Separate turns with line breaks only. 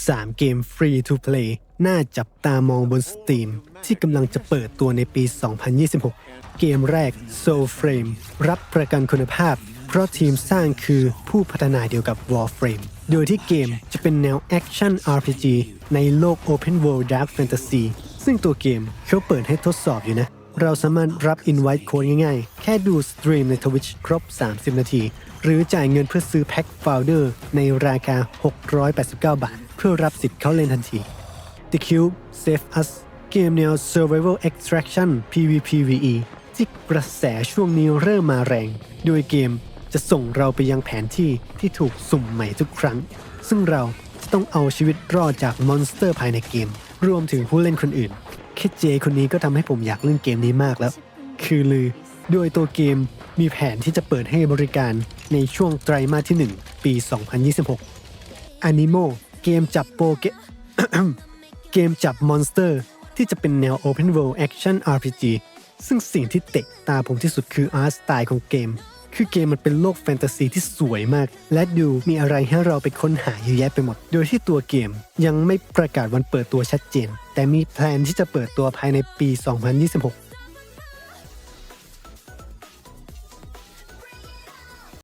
3 เกมฟรี to play น่าจับตามองบน Steam ที่กำลังจะเปิดตัวในปี 2026 เกมแรก Soul Frame รับประกันคุณภาพ เพราะทีมสร้างคือผู้พัฒนาเดียวกับ Warframe โดยที่เกมจะเป็นแนว Action RPG ในโลก Open World Dark Fantasy ซึ่งตัวเกมเขาเปิดให้ทดสอบอยู่นะ เราสามารถรับ Invite Code ง่ายๆ แค่ดูสตรีมใน Twitch ครบ 30 นาที หรือจ่ายเงินเพื่อซื้อแพ็ค Founder ในราคา 689 บาท พื่อรับสิทธิ์เข้าเล่นทันที The Cube Save Us เกมแนว Survival Extraction PvPvE ที่กระแสช่วงนี้เริ่มมาแรง โดยเกมจะส่งเราไปยังแผนที่ที่ถูกสุ่มใหม่ทุกครั้ง ซึ่งเราจะต้องเอาชีวิตรอดจากมอนสเตอร์ภายในเกม รวมถึงผู้เล่นคนอื่นแค่เจคนนี้ก็ทำให้ผมอยากเล่นเกมนี้มากแล้ว คือลือ โดยตัวเกมมีแผนที่จะเปิดให้บริการในช่วงไตรมาสที่ 1 ปี 2026 Animo เกมจับโปเกเกมจับมอนสเตอร์ ที่จะเป็นแนว Open World Action RPG ซึ่งสิ่งที่เตะตาผมที่สุดคืออาร์ตสไตล์ของเกม คือเกมมันเป็นโลกแฟนตาซีที่สวยมาก และดูมีอะไรให้เราไปค้นหาเยอะแยะไปหมด โดยที่ตัวเกมยังไม่ประกาศวันเปิดตัวชัดเจน แต่มีแพลนที่จะเปิดตัวภายในปี 2026